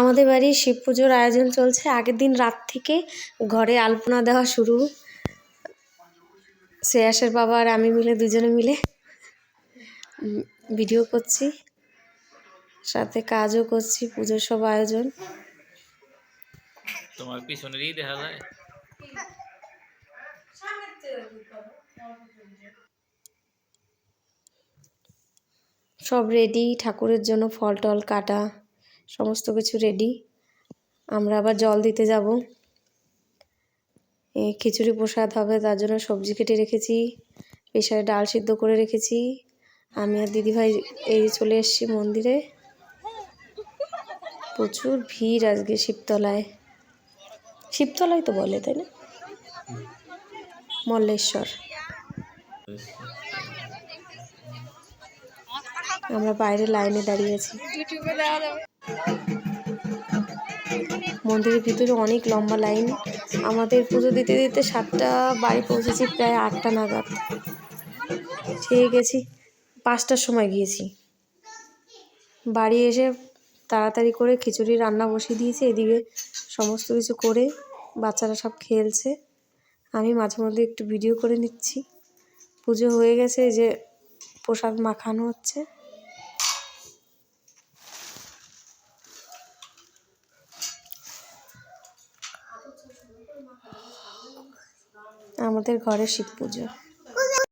আমাদের বাড়ির শিব পুজোর আয়োজন চলছে। আগের দিন রাত থেকে ঘরে আলপনা দেওয়া শুরু। শ্রেয়াসের বাবা আর আমি মিলে দুজনে মিলে ভিডিও করছি সাথে কাজও করছি পুজোর সব আয়োজন। তোমার পিছনেরই দেখা যায়। সব রেডি ঠাকুরের জন্য ফল টল কাটা। সমস্ত কিছু রেডি আমরা আবার জল দিতে যাব। খিচুড়ি প্রসাদ হবে তার জন্য সবজি কেটে রেখেছি প্রেশারে ডাল সিদ্ধ করে রেখেছি। আমি আর দিদিভাই এই চলে এসেছি মন্দিরে। প্রচুর ভিড় আজকে শিবতলায়। শিবতলায় তো বলে তাই না? মল্লেশ্বর। আমরা বাইরে লাইনে দাঁড়িয়েছি মন্দিরের ভিতরে অনেক লম্বা লাইন। আমাদের পুজো দিতে দিতে সাতটা বাড়ি পৌঁছেছি, প্রায় আটটা নাগাদ। সেই গেছি, পাঁচটার সময় গিয়েছি। বাড়ি এসে তাড়াতাড়ি করে খিচুড়ি, রান্না বসিয়ে দিয়েছি, এদিকে সমস্ত কিছু করে বাচ্চারা সব খেলছে। আমি মাঝে মধ্যে একটু ভিডিও করে নিচ্ছি। পুজো হয়ে গেছে যে প্রসাদ মাখানো হচ্ছে। আমাদের ঘরে শিব পুজো।